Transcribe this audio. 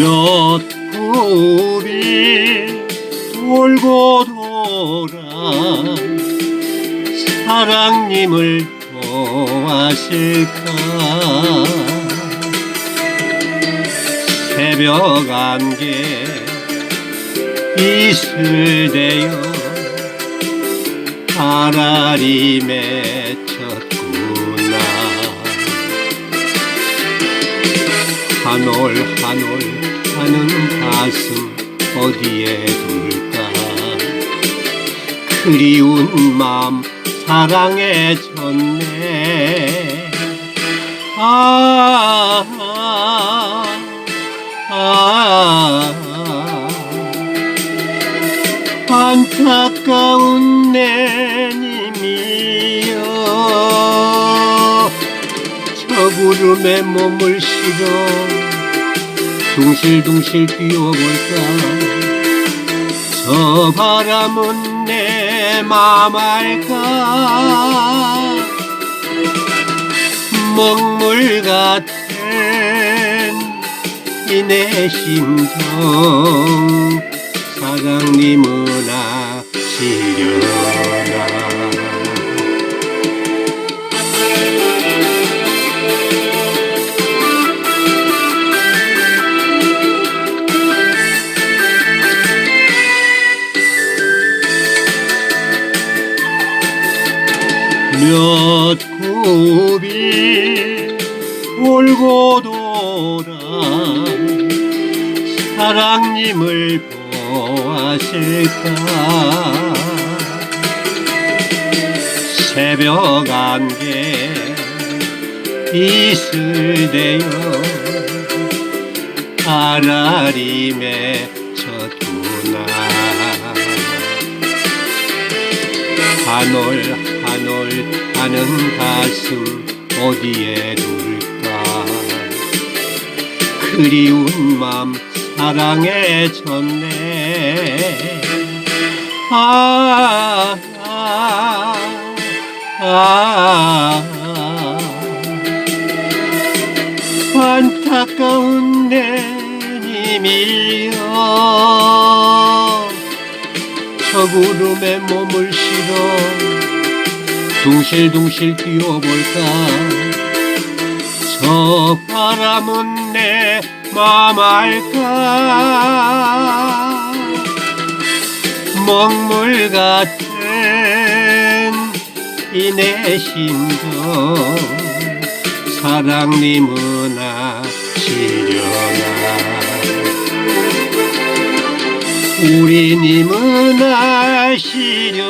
몇 굽이 돌고 돌아 사랑님을 보았을까? 새벽 안개 이슬대어 아라리 맺혔구 한올 한올 하는 가슴 어디에 둘까? 그리운 마음 사랑해졌네. 아, 아, 아, 안타까운 내 님이여. 저 구름에 몸을 실어 둥실둥실 뛰어볼까. 저 바람은 내 맘 알까. 먹물 같은 이 내 심정. 사랑님은 아시 몇 굽이 돌고 돌아 사랑님을 보았을까? 새벽 안개 이슬대어 아라리 맺혔구나. 한올 한올 하는 가슴 어디에 둘까? 그리운 맘 사랑해졌네. 아, 아, 아, 아. 안타까운 내 님이여. 저 구름에 몸을 실어 둥실둥실 뛰어볼까? 저 바람은 내 맘 알까? 먹물 같은 이 내 심정 사랑님은 아시려나? 우리님은 아시려나